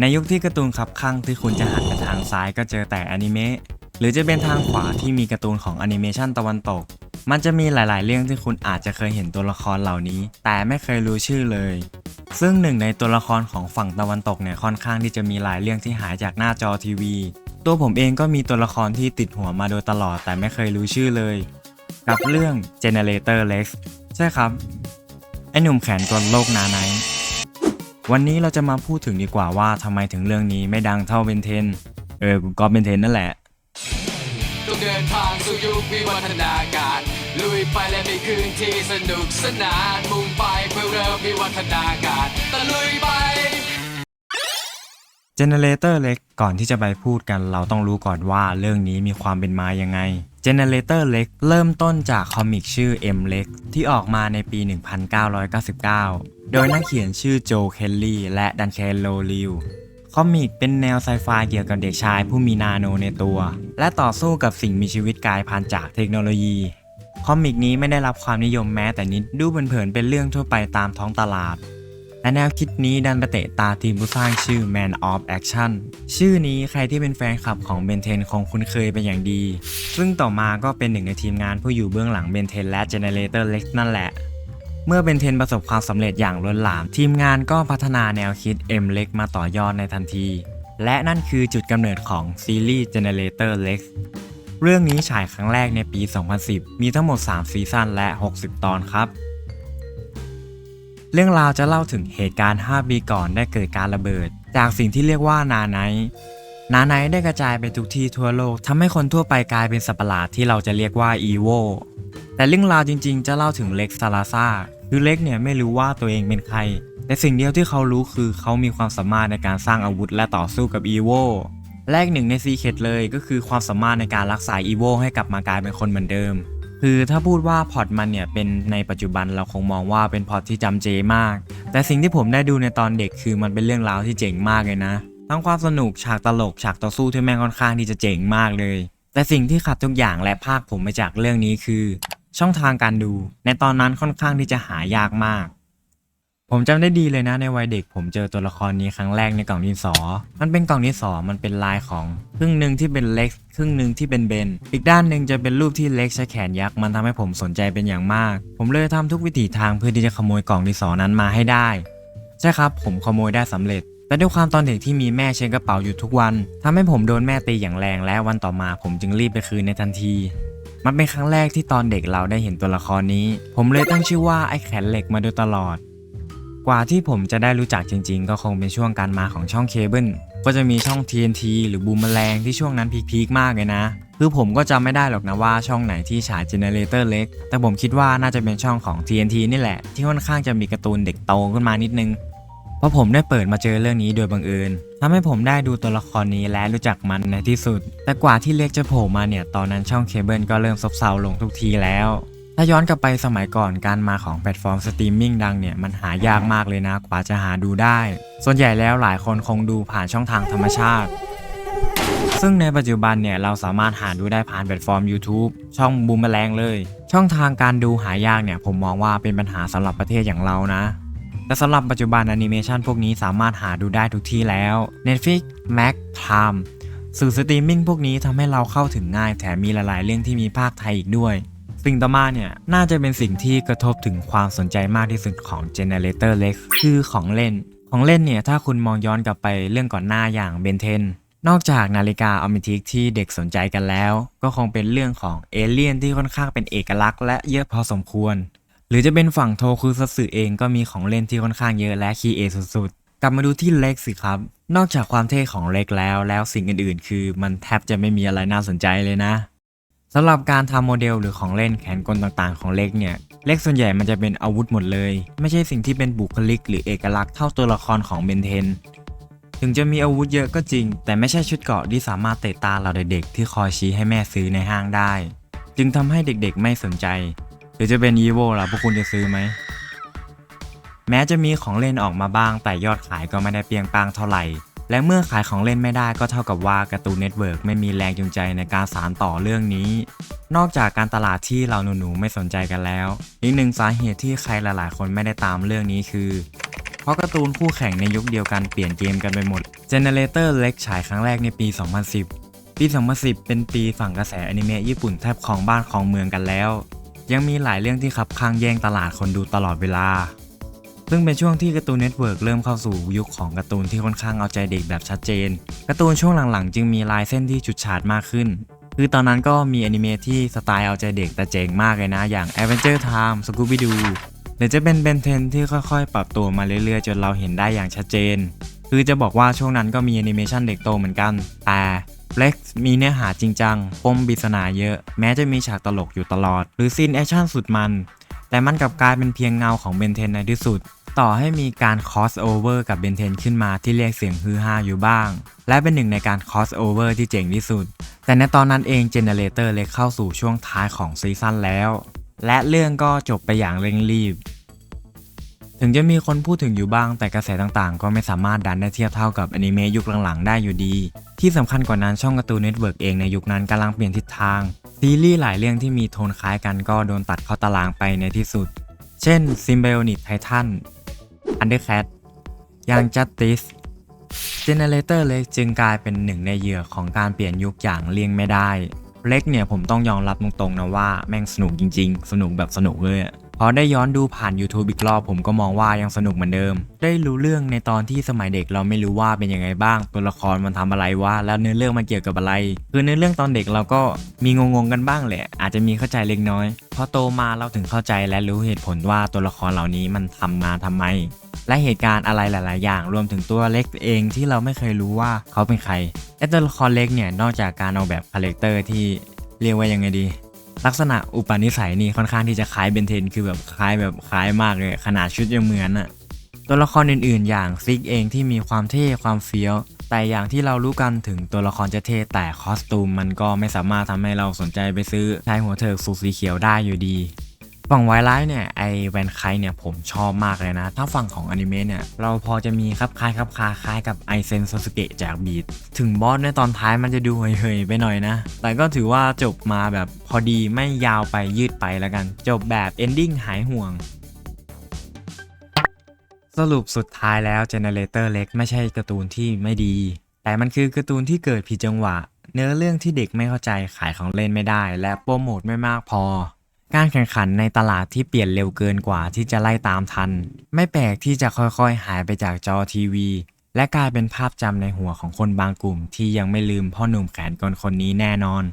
ในยุคที่การ์ตูนขับข้างที่คุณจะหันไปทางซ้ายก็เจอแต่อนิเมะหรือจะเป็นทางขวาที่มีการ์ตูนของแอนิเมชันตะวันตก มันจะมีหลาย ๆ เรื่องที่คุณอาจจะเคยเห็นตัวละครเหล่านี้ แต่ไม่เคยรู้ชื่อเลย ซึ่งหนึ่งในตัวละครของฝั่งตะวันตกเนี่ยค่อนข้างที่จะมีหลายเรื่องที่หายจากหน้าจอทีวี ตัวผมเองก็มีตัวละครที่ติดหัวมาโดยตลอดแต่ไม่เคยรู้ชื่อเลย กับเรื่อง Generator Lex ใช่ครับ ไอหนุ่มแขนกลโลกนาไน วันนี้เราจะมาพูดถึงดีกว่าว่าทำไมถึงเรื่องนี้ไม่ดังเท่าเบนเทน เออกูก็เบนเทนนั่นแหละต้องเดินทางสู่ยุควิวัฒนาการ ลุยไปและมีคืนที่สนุกสนานมุ่งไปเพื่อเริ่มวิวัฒนาการตะลุยไป Generator เล็กก่อนที่จะไปพูดกัน เราต้องรู้ก่อนว่าเรื่องนี้มีความเป็นมายังไง Generator เล็กเริ่มต้นจากคอมิกชื่อ M เล็กที่ออกมาในปี 1999 โดยนักเขียนชื่อโจเคลลี่และดันแคนโลลิวคอมิกเป็นแนวไซไฟเกี่ยวกับเด็กชายผู้มีนาโนในตัว และต่อสู้กับสิ่งมีชีวิตกายพันธุ์จากเทคโนโลยี คอมิกนี้ไม่ได้รับความนิยมแม้แต่นิดดูเผินๆเป็นเรื่องทั่วไปตามท้องตลาด และแนวคิดนี้ดันไปเตะตาทีมผู้สร้างชื่อ Man of Action ชื่อนี้ใครที่เป็นแฟนคลับของเบนเทนคงคุ้นเคยเป็นอย่างดี ซึ่งต่อมาก็เป็นหนึ่งในทีมงานผู้อยู่เบื้องหลังเบนเทนและ Generator Lex นั่นแหละ เมื่อเบนเทนประสบความสำเร็จอย่างล้นหลาม ทีมงานก็พัฒนาแนวคิด M Lex มาต่อยอดในทันที และนั่นคือจุดกำเนิดของซีรีส์ Generator Lex เรื่องนี้ฉายครั้งแรกในปี 2010 มีทั้งหมด 3 ซีซั่นและ 60 ตอนครับ เรื่องราวจะเล่าถึงเหตุการณ์ 5 ปีก่อนได้เกิดการระเบิด จากสิ่งที่เรียกว่านาไนนาไนได้กระจายไปทุกที่ทั่วโลกทำให้คนทั่วไปกลายเป็นสัตว์ประหลาดที่เราจะเรียกว่าอีโวแต่เรื่องราวจริงๆ จะเล่าถึงเล็กซาลาซาคือเล็กเนี่ยไม่รู้ว่าตัวเองเป็นใคร แต่สิ่งเดียวที่เขารู้คือเขามีความสามารถในการสร้างอาวุธและต่อสู้กับอีโวแรกหนึ่งในซีเคดเลยก็คือความสามารถในการรักษาอีโวให้กลับมากลายเป็นคนเหมือนเดิม คือถ้าพูดว่าพอร์ตมันเนี่ยเป็นในปัจจุบันเราคงมองว่าเป็นพอร์ตที่จำเจมาก แต่สิ่งที่ผมได้ดูในตอนเด็กคือมันเป็นเรื่องราวที่เจ๋งมากเลยนะ ทั้งความสนุกฉากตลกฉากต่อสู้ที่แม่งค่อนข้างที่จะเจ๋งมากเลย แต่สิ่งที่ขัดทุกอย่างและภาคผมไปจากเรื่องนี้คือ ช่องทางการดู ในตอนนั้นค่อนข้างที่จะหายากมาก ผมจำได้ดีเลยนะในวัยเด็ก ผมเจอตัวละครนี้ครั้งแรกในกล่องดินสอ มันเป็นกล่องดินสอ มันเป็นลายของครึ่งหนึ่งที่เป็นเล็ก ครึ่งหนึ่งที่เป็นเบน อีกด้านหนึ่งจะเป็นรูปที่เล็กใช้แขนยักษ์ มันทำให้ผมสนใจเป็นอย่างมาก ผมเลยทำทุกวิถีทางเพื่อที่จะขโมยกล่องดินสอนั้นมาให้ได้ ใช่ครับ ผมขโมยได้สำเร็จ แต่ด้วยความตอนเด็กที่มีแม่เช็ดกระเป๋าอยู่ทุกวันทำให้ผมโดนแม่ตีอย่างแรง และวันต่อมา ผมจึงรีบไปคืนในทันทีมันเป็นครั้งแรกที่ตอนเด็กเราได้เห็นตัวละครนี้ ผมเลยตั้งชื่อว่าไอ้แขนเหล็กมาโดยตลอด กว่าที่ผมจะได้รู้จักจริง ๆ ก็คงเป็นช่วงการมาของช่องเคเบิลก็จะมีช่อง TNT หรือบูมแมลงที่ช่วงนั้นพีคๆมากเลยนะ คือผมก็จำไม่ได้หรอกนะว่าช่องไหนที่ฉายเจเนเรเตอร์เล็ก แต่ผมคิดว่าน่าจะเป็นช่องของ TNT นี่แหละ ที่ค่อนข้างจะมีการ์ตูนเด็กโตขึ้นมานิดนึงเพราะผมได้เปิดมาเจอเรื่องนี้โดยบังเอิญทำให้ผมได้ดูตัวละครนี้และรู้จักมันในที่สุด แต่กว่าที่เล็กจะโผล่มาเนี่ยตอนนั้นช่องเคเบิลก็เริ่มซบเซาลงทุกทีแล้ว ถ้าย้อนกลับไปสมัยก่อนการมาของแพลตฟอร์มสตรีมมิ่งดังเนี่ย มันหายากมากเลยนะกว่าจะหาดูได้ ส่วนใหญ่แล้วหลายคนคงดูผ่านช่องทางธรรมชาติ ซึ่งในปัจจุบันเนี่ย เราสามารถหาดูได้ผ่านแพลตฟอร์ม YouTube ช่องบูมแมลงเลย ช่องทางการดูหายากเนี่ย ผมมองว่าเป็นปัญหาสำหรับประเทศอย่างเรานะแต่สำหรับปัจจุบันแอนิเมชันพวกนี้สามารถหาดูได้ทุกที่แล้ว Netflix Max Prime สื่อสตรีมมิ่งพวกนี้ทำให้เราเข้าถึงง่ายแถมมีหลาย ๆ เรื่องที่มีภาคไทยอีกด้วย สิ่งต่อมาเนี่ย น่าจะเป็นสิ่งที่กระทบถึงความสนใจมากที่สุดของ Generator Lex คือของเล่น ของเล่นเนี่ย ถ้าคุณมองย้อนกลับไปเรื่องก่อนหน้าอย่างเบนเทนนอกจากนาฬิกาออมิทิกที่เด็กสนใจกันแล้ว ก็คงเป็นเรื่องของเอเลี่ยนที่ค่อนข้างเป็นเอกลักษณ์และเยอะพอสมควร หรือจะเป็นฝั่งโทคุซัตสึเองก็มีของเล่นที่ค่อนข้างเยอะและคีเอสุดๆ กลับมาดูที่เล็กสิครับ นอกจากความเท่ของเล็กแล้ว แล้วสิ่งอื่นๆ คือมันแทบจะไม่มีอะไรน่าสนใจเลยนะ สำหรับการทำโมเดลหรือของเล่นแขนกลต่างๆของเล็กเนี่ย เล็กส่วนใหญ่มันจะเป็นอาวุธหมดเลย ไม่ใช่สิ่งที่เป็นบุคลิกหรือเอกลักษณ์เท่าตัวละครของเบนเทน ถึงจะมีอาวุธเยอะก็จริง แต่ไม่ใช่ชุดเกราะที่สามารถเตะตาเราเด็กๆที่คอยชี้ให้แม่ซื้อในห้างได้ จึงทำให้เด็กๆไม่สนใจ หรือจะเป็นอีโวล่ะพวกคุณจะซื้อไหม แม้จะมีของเล่นออกมาบ้างแต่ยอดขายก็ไม่ได้เปียงปังเท่าไหร่ และเมื่อขายของเล่นไม่ได้ก็เท่ากับว่าการ์ตูนเน็ตเวิร์กไม่มีแรงจูงใจในการสานต่อเรื่องนี้ นอกจากการตลาดที่เราหนูๆไม่สนใจกันแล้ว อีกหนึ่งสาเหตุที่ใครหลายๆ คนไม่ได้ตามเรื่องนี้คือ เพราะการ์ตูนคู่แข่งในยุคเดียวกันเปลี่ยนเกมกันไปหมด Generator เล็กฉายครั้งแรกในปี 2010 ปี 2010 เป็นปีฝั่งกระแสอนิเมะญี่ปุ่นแทบครองบ้านครองเมืองกันแล้ว ยังมีหลายเรื่องที่ขับข้างแย่งตลาดคนดูตลอดเวลา ซึ่งเป็นช่วงที่การ์ตูนเน็ตเวิร์กเริ่มเข้าสู่ยุคของการ์ตูนที่ค่อนข้างเอาใจเด็กแบบชัดเจนการ์ตูนช่วงหลังๆ จึงมีลายเส้นที่ฉุดฉาดมากขึ้น คือตอนนั้นก็มีอนิเมะที่สไตล์เอาใจเด็กแต่เจ๋งมากเลยนะ อย่าง Adventure Time Scooby Doo หรือจะเป็น Ben 10ที่ค่อยๆ ปรับตัวมาเรื่อยๆ จนเราเห็นได้อย่างชัดเจน คือจะบอกว่าช่วงนั้นก็มีแอนิเมชันเด็กโตเหมือนกัน แต่ Flex มีเนื้อหาจริงจัง ปมปริศนาเยอะ แม้จะมีฉากตลกอยู่ตลอด หรือซีนแอคชั่นสุดมัน แต่มันกลับกลายเป็นเพียงเงาของเบนเทนในที่สุด ต่อให้มีการคอสโอเวอร์กับเบนเทนขึ้นมาที่เรียกเสียงฮือฮาอยู่บ้าง และเป็นหนึ่งในการคอสโอเวอร์ที่เจ๋งที่สุด แต่ในตอนนั้นเองเจเนเรเตอร์เลยเข้าสู่ช่วงท้ายของซีซั่นแล้ว และเรื่องก็จบไปอย่างเร่งรีบ ถึงจะมีคนพูดถึงอยู่บ้างแต่กระแสต่างๆ ก็ไม่สามารถดันได้เทียบเท่ากับอนิเมะยุคหลังๆ ได้อยู่ดี ที่สำคัญกว่านั้นช่องการ์ตูนเน็ตเวิร์กเองในยุคนั้นกำลังเปลี่ยนทิศทาง ซีรีส์หลายเรื่องที่มีโทนคล้ายกันก็โดนตัดเข้าตารางไปในที่สุด เช่น Symbiotic Titan Undercat ยัง Justice Generator เล็กจึงกลายเป็นหนึ่งในเหยื่อของการเปลี่ยนยุคอย่างเลี่ยงไม่ได้ เล็กเนี่ยผมต้องยอมรับตรงๆนะว่าแม่งสนุกจริง ๆ สนุกแบบสนุกเลยอะ พอได้ย้อนดูผ่าน YouTube อีกรอบผมก็มองว่ายังสนุกเหมือนเดิม ได้รู้เรื่องในตอนที่สมัยเด็กเราไม่รู้ว่าเป็นยังไงบ้าง ตัวละครมันทำอะไรวะแล้วเนื้อเรื่องมันเกี่ยวกับอะไร คือเนื้อเรื่องตอนเด็กเราก็มีงงๆกันบ้างแหละ อาจจะมีเข้าใจเล็กน้อย พอโตมาเราถึงเข้าใจและรู้เหตุผลว่าตัวละครเหล่านี้มันทำมาทำไม และเหตุการณ์อะไรหลาย ๆ อย่าง รวมถึงตัวเล็กเองที่เราไม่เคยรู้ว่าเขาเป็นใครไอตัวละครเล็กเนี่ยนอกจากการออกแบบคาแรคเตอร์ที่เรียกว่ายังไงดี ลักษณะอุปนิสัยนี่ค่อนข้างที่จะคล้ายเบนเทน คือแบบคล้ายแบบคล้ายมากเลยขนาดชุดยังเหมือนอะตัวละครอื่นๆ อย่างซิกเองที่มีความเท่ความเฟี้ยว แต่อย่างที่เรารู้กันถึงตัวละครจะเท่แต่คอสตูมมันก็ไม่สามารถทำให้เราสนใจไปซื้อชายหัวเถิกสูทสีเขียวได้อยู่ดี ฝั่งไวไลท์เนี่ยไอแวนไคเนี่ยผมชอบมากเลยนะ ถ้าฝั่งของอนิเมะเนี่ยเราพอจะมีครับคล้ายครับคาคล้ายกับไอเซนโซสเกะจากบีทถึงบอสในตอนท้ายมันจะดูเฮยๆไปหน่อยนะ แต่ก็ถือว่าจบมาแบบพอดีไม่ยาวไปยืดไปแล้วกัน จบแบบเอนดิ้งหายห่วงสรุปสุดท้ายแล้ว Generator เล็กไม่ใช่การ์ตูนที่ไม่ดี แต่มันคือการ์ตูนที่เกิดผิดจังหวะ เนื้อเรื่องที่เด็กไม่เข้าใจขายของเล่นไม่ได้ และโปรโมทไม่มากพอ การแข่งขันในตลาดที่เปลี่ยนเร็วเกินกว่าที่จะไล่ตามทัน ไม่แปลกที่จะค่อยๆ หายไปจากจอทีวี และกลายเป็นภาพจำในหัวของคนบางกลุ่มที่ยังไม่ลืมพ่อหนุ่มแขนกลคนนี้แน่นอน